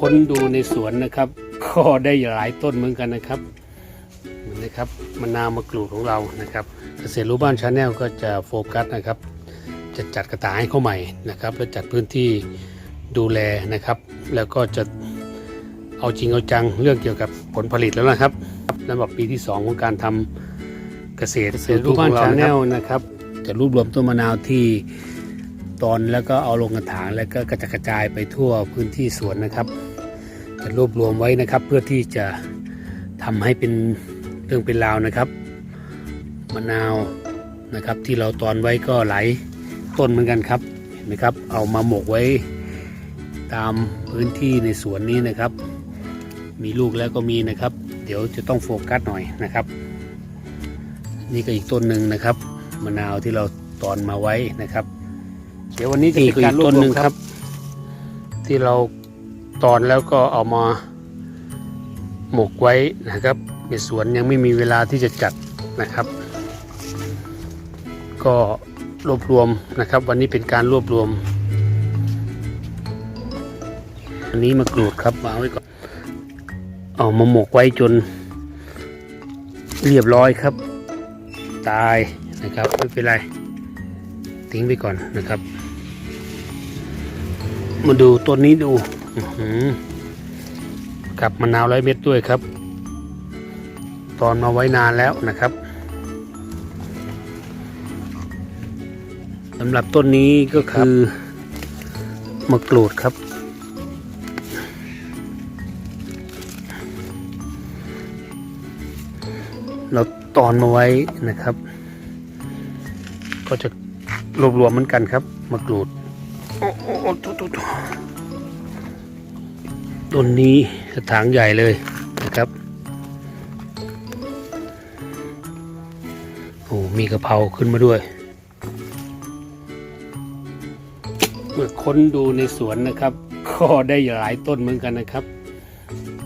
ค้นดูในสวนนะครับ ก็ได้หลายต้นเหมือนกันนะครับนะครับมะนาวมะกรูดของเรานะครับ เกษตรรู้บ้านชาแนลก็จะโฟกัสนะครับ จะจัดกระถางให้เขาใหม่นะครับแล้วจัดพื้นที่ดูแลนะครับ แล้วก็จะเอาจริงเอาจังเรื่องเกี่ยวกับผลผลิตแล้วนะครับสำหรับปีที่ 2 ของการทำเกษตรเกษตรรู้บ้านชาแนลนะครับจะรวบรวมต้นมะนาวที่ ตอนแล้วก็เอาลงกระถางแล้วก็กระจายกระจายไปทั่วพื้นที่สวนนะครับ จะรวบรวมไว้นะครับ เพื่อที่จะทำให้เป็นเรื่องเป็นราวนะครับมะนาวนะครับ ที่เราตอนไว้ก็หลายต้นเหมือนกันครับเห็นไหมครับ เอามาหมกไว้ตามพื้นที่ในสวนนี้นะครับ มีลูกแล้วก็มีนะครับ เดี๋ยวจะต้องโฟกัสหน่อยนะครับ นี่ก็อีกต้นหนึ่งนะครับมะนาวที่เราตอนมาไว้นะครับ เดี๋ยววันนี้จะเป็นการต้นหนึ่งครับ ที่เราตอนแล้วก็เอามาหมกไว้นะครับในสวนยังไม่มีเวลาที่จะจัดนะครับ ก็รวบรวมนะครับ วันนี้เป็นการรวบรวม อันนี้มากรูดครับวางไว้ก่อนเอามาหมกไว้จน เรียบร้อยครับ ตายนะครับไม่เป็นไรทิ้งไปก่อนนะครับ มาดูต้นนี้ดูกับมะนาวร้อยเม็ดด้วยครับ ตอนมาไว้นานแล้วนะครับสำหรับต้นนี้ก็คือมะกรูดครับ เราตอนมาไว้นะครับ ก็จะรวบรวมเหมือนกันครับมะกรูด โอ้โอ้ตุ๊ตุ๊ต้นนี้กระถางใหญ่เลยนะครับ โอ้ มีกระเพราขึ้นมาด้วย เมื่อค้นดูในสวนนะครับ ก็ได้หลายต้นเหมือนกันนะครับ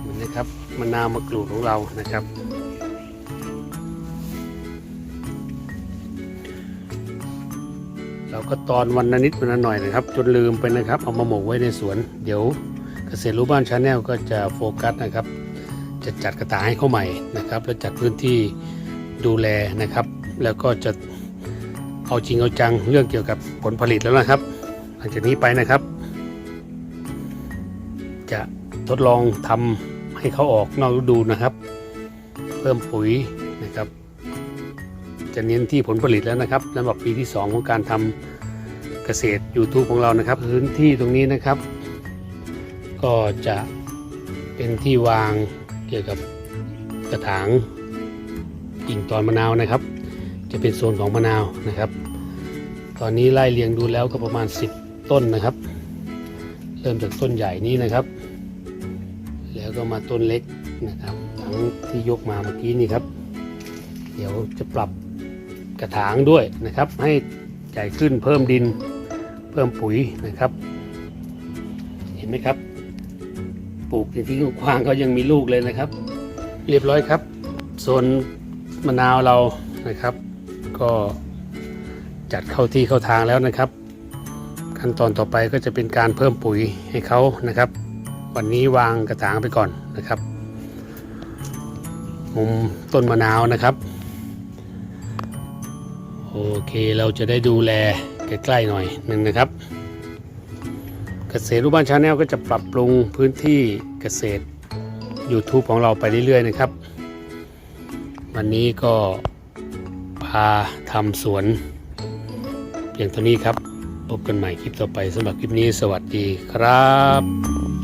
เห็นะครับมะนาวมะกรูดของเรานะครับ เราก็ตอนวันนิดวันหน่อยนะครับ จนลืมไปนะครับ เอามาหมกไว้ในสวน เดี๋ยวเกษตรรู้บ้านชาแนลก็จะโฟกัสนะครับ จะจัดกระถางให้เขาใหม่นะครับ แล้วจัดพื้นที่ดูแลนะครับ แล้วก็จะเอาจริงเอาจังเรื่องเกี่ยวกับผลผลิตแล้วนะครับ หลังจากนี้ไปนะครับ จะทดลองทำให้เขาออกนอกฤดูนะครับ เพิ่มปุ๋ยนะครับ จะเน้นที่ผลผลิตแล้วนะครับสำหรับปีที่ 2 ของการทำเกษตร YouTube ของเรานะครับ พื้นที่ตรงนี้นะครับ ก็จะเป็นที่วางเกี่ยวกับกระถางกิ่งตอนมะนาวนะครับ จะเป็นโซนของมะนาวนะครับ ตอนนี้ไล่เรียงดูแล้วก็ประมาณ 10 ต้นนะครับ เริ่มจากต้นใหญ่นี้นะครับ แล้วก็มาต้นเล็กนะครับทั้งที่ยกมาเมื่อกี้นี่ครับ เดี๋ยวจะปรับ ระถางด้วยนะครับ ให้ใหญ่ขึ้นเพิ่มดินเพิ่มปุ๋ยนะครับ เห็นไหมครับ ปลูกในที่กว้างก็ยังมีลูกเลยนะครับ เรียบร้อยครับโซนมะนาวเรานะครับ ก็จัดเข้าที่เข้าทางแล้วนะครับ ขั้นตอนต่อไปก็จะเป็นการเพิ่มปุ๋ยให้เขานะครับ วันนี้วางกระถางไปก่อนนะครับมุมต้นมะนาวนะครับ โอเคเราจะได้ดูแลใกล้ๆหน่อยหนึ่งนะครับ เกษตรรูปบ้านชาแนลก็จะปรับปรุงพื้นที่เกษตร YouTube ของเราไปเรื่อยๆนะครับ วันนี้ก็พาทำสวนเพียงเท่านี้ครับ พบกันใหม่คลิปต่อไปสำหรับคลิปนี้สวัสดีครับ